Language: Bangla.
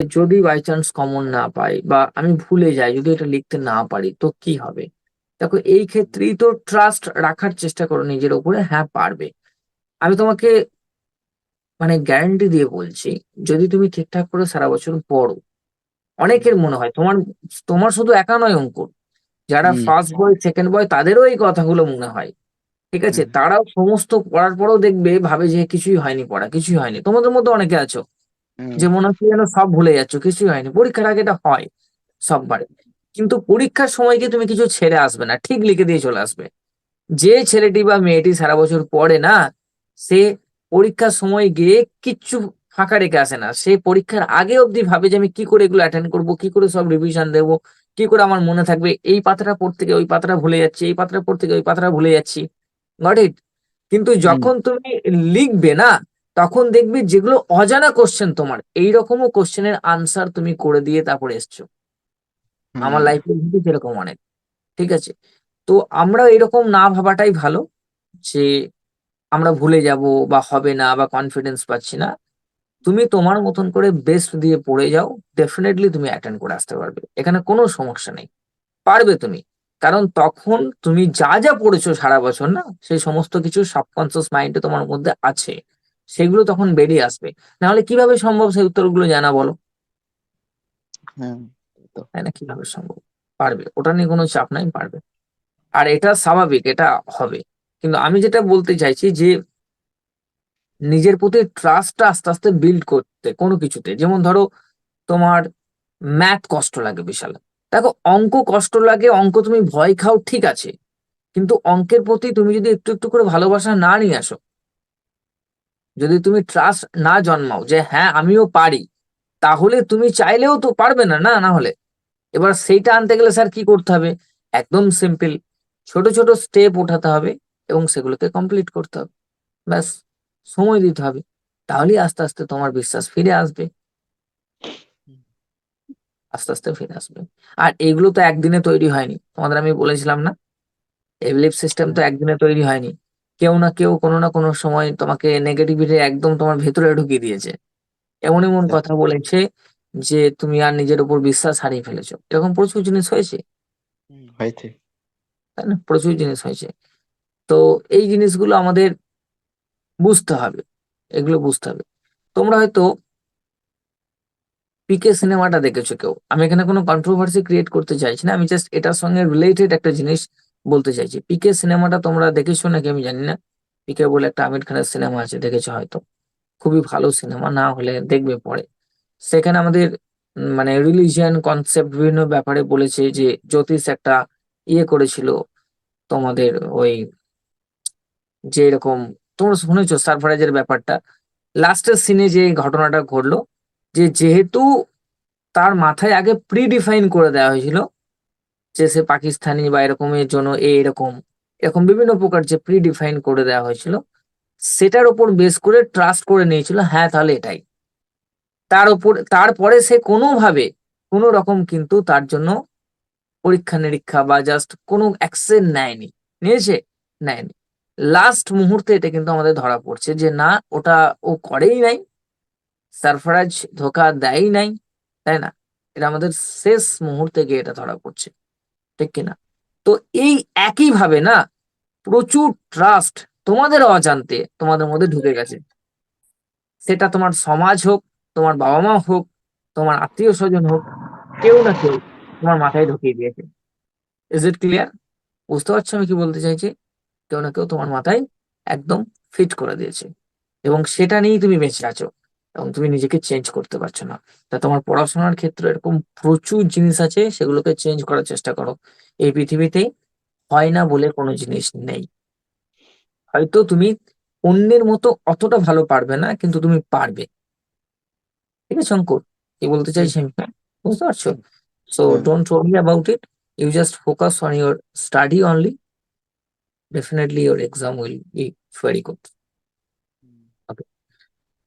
যদি বাই চান্স কমন না পাই বা আমি ভুলে যাই যদি এটা লিখতে না পারি তো কি হবে? দেখো এই ক্ষেত্রেই তো ট্রাস্ট রাখার চেষ্টা করো নিজের উপরে হ্যাঁ পারবে। আমি তোমাকে মানে গ্যারান্টি দিয়ে বলছি যদি তুমি ঠিকঠাক করে সারা বছর পড়ো অনেকের মনে হয় তোমার তোমার শুধু একা নয় অঙ্কুর যারা ফার্স্ট বয় সেকেন্ড বয় তাদেরও এই কথাগুলো মনে হয় ঠিক আছে? তারাও সমস্ত পড়ার পরেও দেখবে ভাবে যে কিছুই হয়নি পড়া কিছুই হয়নি। তোমাদের মধ্যে অনেকে আছো যে মনে হচ্ছে যেন সব ভুলে যাচ্ছ কিছুই হয়নি। পরীক্ষার আগে এটা হয় সববারে। কিন্তু পরীক্ষার সময় গিয়ে তুমি কিছু ছেড়ে আসবে না ঠিক লিখে দিয়ে চলে আসবে। যে ছেলেটি বা মেয়েটি সারা বছর পড়ে না সে পরীক্ষার সময় গিয়ে কিচ্ছু ফাঁকা রেখে আসে না। সে পরীক্ষার আগে অবধি ভাবে যে আমি কি করে এগুলো অ্যাটেন্ড করব কি করে সব রিভিশন দেবো কি করে আমার মনে থাকবে এই পাতাটা পড়তে গিয়ে ওই পাতাটা ভুলে যাচ্ছি এই পাতাটা পড়তে গিয়ে ওই পাতাটা ভুলে যাচ্ছি। গট ইট কিন্তু যখন তুমি লিখবে না তখন দেখবে যেগুলো অজানা কোশ্চেন তোমার এইরকমও কোশ্চেনের আনসার তুমি করে দিয়ে তারপরে এসছো। আমার লাইফে কিন্তু সেরকম অনেক ঠিক আছে? তো আমরা এরকম না ভাবাটাই ভালো যে আমরা ভুলে যাব বা হবে না বা কনফিডেন্স পাচ্ছি না। তুমি তোমার মতন করে বেস্ট দিয়ে পড়ে যাও ডেফিনেটলি তুমি অ্যাটেন্ড করে আসতে পারবে এখানে কোনো সমস্যা নেই। পারবে তুমি কারণ তখন তুমি যা যা পড়েছো সারা বছর না সেই সমস্ত কিছু সাবকনসিয়াস মাইন্ডে তোমার মধ্যে আছে। সেগুলো তখন বেরিয়ে আসবে। নাহলে কীভাবে সম্ভব সেই উত্তরগুলো জানা বলো? হ্যাঁ তাই না? কীভাবে সম্ভব? পারবে। ওটা নিয়ে কোনো চাপ নাই পারবে। আর এটা স্বাভাবিক এটা হবে। কিন্তু আমি যেটা বলতে চাইছি যে নিজের প্রতি ট্রাস্টটা আস্তে আস্তে বিল্ড করতে কোনো কিছুতে। যেমন ধরো তোমার ম্যাথ কষ্ট লাগে বিশাল। দেখো অঙ্ক কষ্ট লাগে অঙ্ক তুমি ভয় খাও ঠিক আছে। কিন্তু অঙ্কের প্রতি তুমি যদি একটু একটু করে ভালোবাসা না নিয়ে আসো যদি তুমি ট্রাস্ট না জন্মাও যে হ্যাঁ আমিও পারি, তাহলে তুমি চাইলেও তো পারবে না না না হলে। এবার সেইটা আনতে গেলে স্যার কি করতে হবে? একদম সিম্পল ছোট ছোট স্টেপ ওঠাতে হবে এবং সেগুলোকে কমপ্লিট করতে হবে। ব্যাস, সময় দিতে হবে। তাহলেই আস্তে আস্তে তোমার বিশ্বাস ফিরে আসবে। আস্তে আস্তে ফিরে আসবে। আর এগুলো তো একদিনে তৈরি হয়নি। তোমাদের আমি বলেছিলাম না এই সিস্টেম তো একদিনে তৈরি হয়নি। কেউ না কেউ কোনো না কোনো সময় তোমাকে নেগেটিভিটি একদম তোমার ভেতরে ঢুকিয়ে দিয়েছে। এমন এমন হ্যাঁ। কথা বলেছে যে তুমি আর নিজের উপর বিশ্বাস হারিয়ে ফেলেছো। এরকম প্রচুর জিনিস হয়েছে? হয়েছে। তাই না? প্রচুর জিনিস হয়েছে। তো এই জিনিসগুলো আমাদের বুঝতে হবে। এগুলো বুঝতে হবে। তোমরা হয়তো পিকে সিনেমাটা দেখেছ কেউ। আমি এখানে কোনো কন্ট্রোভার্সি ক্রিয়েট করতে চাইছি না। আমি জাস্ট এটার সঙ্গে রিলেটেড একটা জিনিস বলতে চাইছি। পিকে সিনেমাটা তোমরা দেখেছ নাকি আমি জানি না। পিকে বলে একটা আমির খানের সিনেমা আছে, দেখেছ হয়তো। খুবই ভালো সিনেমা না হলে দেখবে পরে। সেখানে আমাদের মানে রিলিজিয়ান কনসেপ্ট বিভিন্ন ব্যাপারে বলেছে যে জ্যোতিষ একটা ইয়ে করেছিল তোমাদের ওই যে এরকম, তোমরা শুনেছো সারফারাজের ব্যাপারটা? লাস্টের সিনে যে ঘটনাটা ঘটলো, যে যেহেতু তার মাথায় আগে প্রি ডিফাইন করে দেওয়া হয়েছিল যে সে পাকিস্তানি বা এরকমের জন্য এরকম এরকম বিভিন্ন প্রকার যে প্রি ডিফাইন করে দেওয়া হয়েছিল, সেটার উপর বেস করে ট্রাস্ট করে নিয়েছিল হ্যাঁ তাহলে এটাই। তার উপর, তারপরে সে কোনোভাবে কোনো রকম কিন্তু তার জন্য পরীক্ষা নিরীক্ষা বা জাস্ট কোনো অ্যাকশন নেয়নি, নিয়েছে, নেয়নি। লাস্ট মুহূর্তে এটা কিন্তু আমাদের ধরা পড়ছে যে না, ওটা ও করেই নাই, সারফরাজ ধোকা দেয়ই নাই, তাই না? এটা আমাদের শেষ মুহূর্তে গিয়ে এটা ধরা পড়ছে। ঠিক কিনা? তো এই একই ভাবে না, প্রচুর ট্রাস্ট তোমাদের অজান্তে তোমাদের মধ্যে ঢুকে গেছে। সেটা তোমার সমাজ হোক, তোমার বাবা মা হোক, তোমার আত্মীয় স্বজন হোক, কেউ না কেউ তোমার মাথায় ঢুকিয়ে দিয়েছে। ইজ ইট ক্লিয়ার বুঝতে পারছ আমি কি বলতে চাইছি? কেউ না কেউ তোমার মাথায় একদম ফিট করে দিয়েছে। এবং সেটা নিয়েই তুমি বেঁচে আছো। এবং তুমি নিজেকে চেঞ্জ করতে পারছ না। তা তোমার পড়াশোনার ক্ষেত্রে এরকম প্রচুর জিনিস আছে সেগুলোকে চেঞ্জ করার চেষ্টা করো। এই পৃথিবীতে হয় না বলে কোনো জিনিস নেই। হয়তো তুমি অন্যের মতো অতটা ভালো পারবে না কিন্তু তুমি পারবে। ঠিক আছে অঙ্কুর কি বলতে চাইছি আমি? বুঝতে পারছ? So don't worry about it you just focus on your study only definitely your exam will be very good.